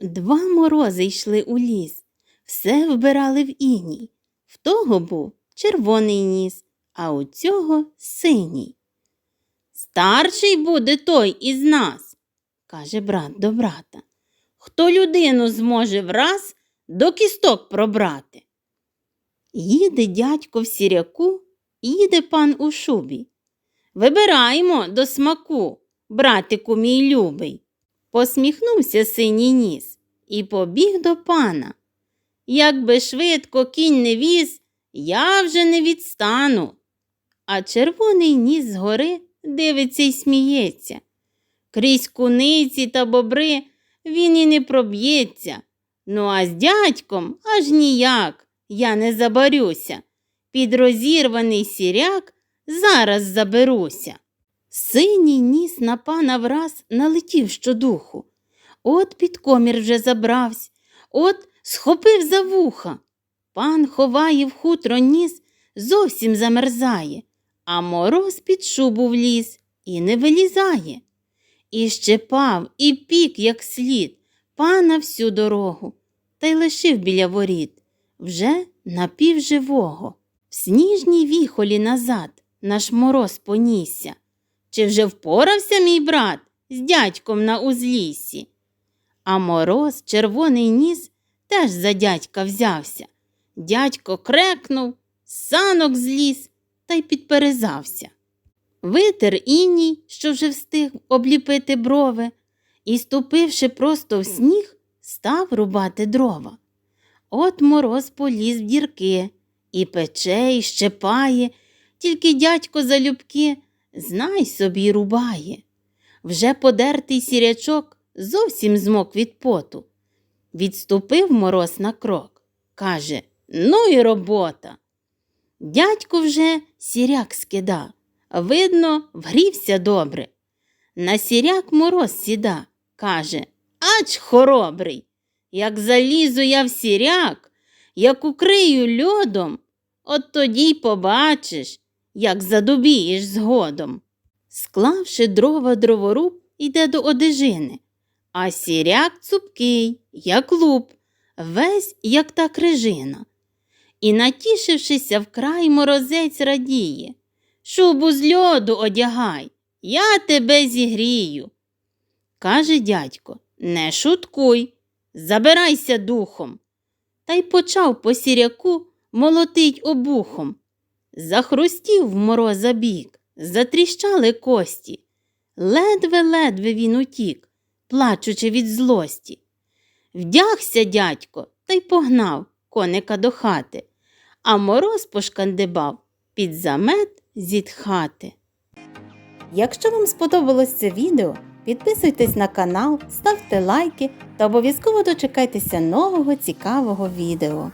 Два морози йшли у ліс, все вбирали в іній. В того був червоний ніс, а у цього синій. Старший буде той із нас, каже брат до брата. Хто людину зможе враз до кісток пробрати? Їде дядько в сіряку, їде пан у шубі. Вибираємо до смаку, братику мій любий. Посміхнувся синій ніс і побіг до пана. Якби швидко кінь не віз, я вже не відстану. А червоний ніс згори дивиться й сміється. Крізь куниці та бобри він і не проб'ється. Ну, а з дядьком аж ніяк я не забарюся. Під розірваний сіряк зараз заберуся. Синій ніс на пана враз налетів щодуху. От під комір вже забравсь, от схопив за вуха. Пан ховає в хутро ніс, зовсім замерзає, а мороз під шубу вліз і не вилізає. І щепав, і пік, як слід, пана всю дорогу, та й лишив біля воріт, вже напівживого. В сніжній віхолі назад наш мороз понісся. Чи вже впорався мій брат з дядьком на узліссі? А мороз, червоний ніс, теж за дядька взявся. Дядько крекнув, санок зліз та й підперезався. Витер іній, що вже встиг обліпити брови, і, ступивши просто в сніг, став рубати дрова. От мороз поліз в дірки, і пече, і щепає, тільки дядько залюбки, знай собі рубає. Вже подертий сірячок зовсім змок від поту. Відступив мороз на крок. Каже Ну і робота. Дядько вже сіряк скида. Видно, вгрівся добре. На сіряк мороз сіда, каже Ач хоробрий. Як залізу я в сіряк, як укрию льодом, от тоді й побачиш, як задубієш згодом. Склавши дрова дроворуб, йде до одежини, а сіряк цупкий, як луп, весь, як та крижина. І, натішившися вкрай, морозець радіє. Шубу з льоду одягай, я тебе зігрію. Каже дядько, не шуткуй, забирайся духом. Та й почав по сіряку молотить обухом. Захрустів в мороза бік, затріщали кості. Ледве-ледве він утік, плачучи від злості. Вдягся дядько та й погнав коника до хати, а мороз пошкандибав під замет зітхати. Якщо вам сподобалось це відео, підписуйтесь на канал, ставте лайки та обов'язково дочекайтеся нового цікавого відео.